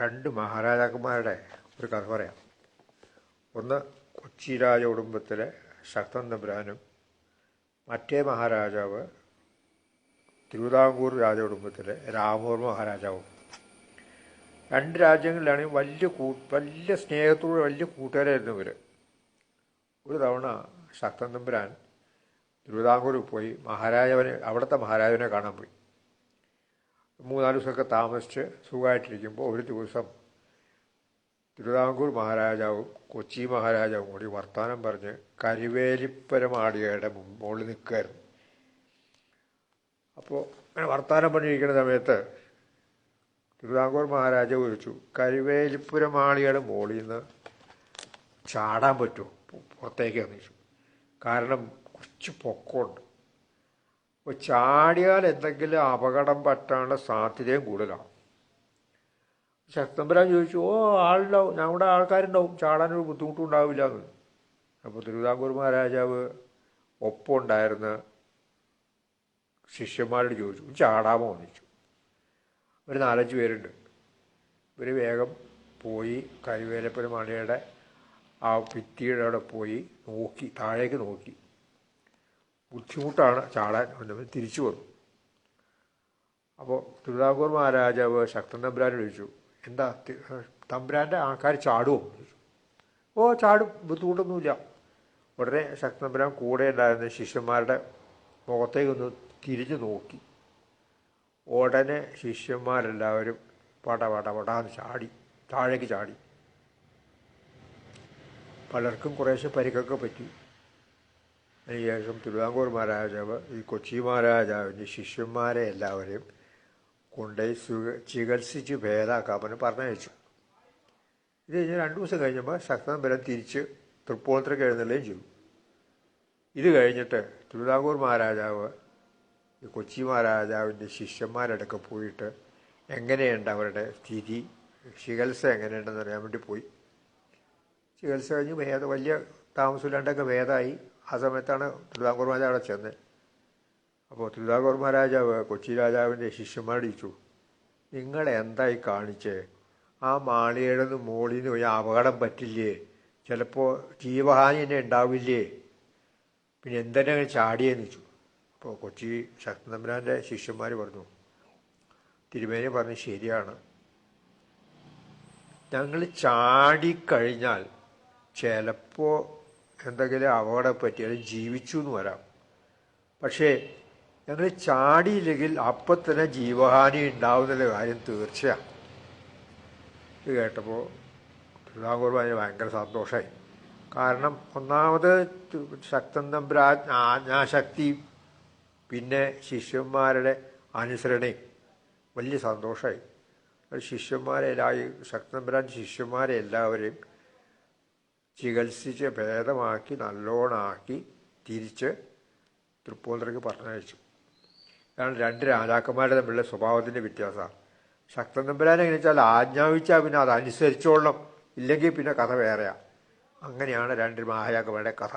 രണ്ട് മഹാരാജാക്കന്മാരുടെ ഒരു കഥ പറയാം. ഒന്ന് കൊച്ചി രാജ കുടുംബത്തിലെ ശക്തൻ തമ്പുരാനും മറ്റേ മഹാരാജാവ് തിരുവിതാംകൂർ രാജകുടുംബത്തിലെ രാമൂർ മഹാരാജാവും. രണ്ട് രാജ്യങ്ങളിലാണെങ്കിൽ വലിയ കൂ വലിയ സ്നേഹത്തോടെ വലിയ കൂട്ടുകാരായിരുന്നു ഇവർ ഒരു തവണ ശക്തൻ തമ്പുരാൻ തിരുവിതാംകൂർ പോയി മഹാരാജാവിനെ അവിടുത്തെ മഹാരാജാവിനെ കാണാൻ പോയി. മൂന്നാൽ ദിവസമൊക്കെ താമസിച്ച് സുഖമായിട്ടിരിക്കുമ്പോൾ ഒരു ദിവസം തിരുവിതാംകൂർ മഹാരാജാവും കൊച്ചി മഹാരാജാവും കൂടി വർത്തമാനം പറഞ്ഞ് കരിവേലിപ്പരമാടികയുടെ മുകളിൽ നിൽക്കുകയായിരുന്നു. അപ്പോൾ അങ്ങനെ വർത്തമാനം പറഞ്ഞിരിക്കുന്ന സമയത്ത് തിരുവിതാംകൂർ മഹാരാജാവ് ചോദിച്ചു കരിവേലിപ്പുരമാളിയുടെ മുകളിൽ നിന്ന് ചാടാൻ പറ്റുമോ? പുറത്തേക്ക് അന്വേഷിച്ചു കാരണം കുറച്ച് പൊക്കമുണ്ട്. അപ്പോൾ ചാടിയാൽ എന്തെങ്കിലും അപകടം പറ്റാനുള്ള സാധ്യതയും കൂടുതലാണ്. ശക്തമ്പരാൻ ചോദിച്ചു ഓ ആളുണ്ടാവും ഞങ്ങളുടെ ആൾക്കാരുണ്ടാവും ചാടാനൊരു ബുദ്ധിമുട്ടും ഉണ്ടാവില്ല എന്ന് അപ്പോൾ തിരുവിതാംകൂർ മഹാരാജാവ് ഒപ്പമുണ്ടായിരുന്ന ശിഷ്യന്മാരോട് ചോദിച്ചു ചാടാമോ? ചോദിച്ചു. ഒരു നാലഞ്ച് പേരുണ്ട്. ഇവർ വേഗം പോയി കരിവേലപ്പുര ആ ഭിത്തിയുടെ അവിടെ പോയി നോക്കി താഴേക്ക് നോക്കി. ബുദ്ധിമുട്ടാണ് ചാടാൻ. അവന്റെ തിരിച്ചു വന്നു. അപ്പോൾ തിരുവിതാംകൂർ മഹാരാജാവ് ശക്തൻ തമ്പുരാനെ വിളിച്ചു. എന്താ തമ്പുരാന്റെ ആൾക്കാർ ചാടുമോ ചോദിച്ചു. ഓ ചാടും. ബുദ്ധിമുട്ടൊന്നുമില്ല. ഉടനെ ശക്തൻ തമ്പുരാൻ കൂടെ ഉണ്ടായിരുന്ന ശിഷ്യന്മാരുടെ മുഖത്തേക്കൊന്ന് തിരിഞ്ഞു നോക്കി. ഉടനെ ശിഷ്യന്മാരെല്ലാവരും പട പട പടാന്ന് ചാടി താഴേക്ക് ചാടി. പലർക്കും കുറേശ്ശെ പരിക്കൊക്കെ പറ്റി. അതിനുശേഷം തിരുവിതാംകൂർ മഹാരാജാവ് ഈ കൊച്ചി മഹാരാജാവിന്റെ ശിഷ്യന്മാരെ എല്ലാവരെയും കൊണ്ടുപോയി ചികിത്സിച്ച് ഭേദാക്കാമെന്ന് പറഞ്ഞയച്ചു. ഇത് കഴിഞ്ഞ് രണ്ട് ദിവസം കഴിഞ്ഞപ്പോൾ ശക്തമ്പരം തിരിച്ച് തൃപ്പൂണിത്തറയ്ക്ക് എഴുന്നള്ളുകയും ചെയ്തു. ഇത് കഴിഞ്ഞിട്ട് തിരുവിതാംകൂർ മഹാരാജാവ് ഈ കൊച്ചി മഹാരാജാവിന്റെ ശിഷ്യന്മാരടക്കം പോയിട്ട് എങ്ങനെയുണ്ട് അവരുടെ സ്ഥിതി ചികിത്സ എങ്ങനെയുണ്ടെന്ന് അറിയാൻ വേണ്ടി പോയി. ചികിത്സ കഴിഞ്ഞ് ഭേദ വലിയ താമസമില്ലാണ്ടൊക്കെ ഭേദമായി. ആ സമയത്താണ് തിരുവിതാംകൂർ രാജാവ് അവിടെ ചെന്നത്. അപ്പോൾ തിരുവിതാംകൂർ മഹാരാജാവ് കൊച്ചി രാജാവിന്റെ ശിഷ്യന്മാരിച്ചു നിങ്ങൾ എന്തായി കാണിച്ചേ? ആ മാളികയുടെ നിന്ന് പോയി അപകടം പറ്റില്ലേ? ചിലപ്പോൾ ജീവഹാനി തന്നെ ഉണ്ടാവില്ലേ? പിന്നെ എന്തിനാ ചാടിയെന്ന് വെച്ചു അപ്പോൾ കൊച്ചി ശക്തനമ്പരാന്റെ ശിഷ്യന്മാർ പറഞ്ഞു തിരുമേനി പറഞ്ഞു ശരിയാണ്. ഞങ്ങൾ ചാടിക്കഴിഞ്ഞാൽ ചിലപ്പോൾ എന്തെങ്കിലും അപകടം പറ്റിയാലും ജീവിച്ചു എന്ന് വരാം. പക്ഷേ ഞങ്ങൾ ചാടിയില്ലെങ്കിൽ അപ്പം തന്നെ ജീവഹാനി ഉണ്ടാവുന്നുള്ള കാര്യം തീർച്ചയാണ് ഇത് കേട്ടപ്പോൾ തിരുവിതാംകൂർ അതിന് ഭയങ്കര സന്തോഷമായി കാരണം ഒന്നാമത് ശക്തൻ തമ്പ്രാ ആജ്ഞാശക്തി പിന്നെ ശിഷ്യന്മാരുടെ അനുസരണയും വലിയ സന്തോഷമായി ശിഷ്യന്മാരെ എല്ലാ- ശക്തമ്പുരാൻ ശിഷ്യന്മാരെ എല്ലാവരെയും ചികിത്സിച്ച് ഭേദമാക്കി നല്ലോണമാക്കി തിരിച്ച് തൃപ്പൂണിത്തറയ്ക്ക് പറഞ്ഞയച്ചു. കാരണം രണ്ട് രാജാക്കന്മാരുടെ തമ്മിലുള്ള സ്വഭാവത്തിന്റെ വ്യത്യാസമാണ് ശക്തൻ തമ്പുരാൻ എങ്ങനെ വെച്ചാൽ ആജ്ഞാപിച്ചാൽ പിന്നെ അത് അനുസരിച്ചോളണം ഇല്ലെങ്കിൽ പിന്നെ കഥ വേറെയാണ് അങ്ങനെയാണ് രണ്ട് മഹാരാജാക്കന്മാരുടെ കഥ.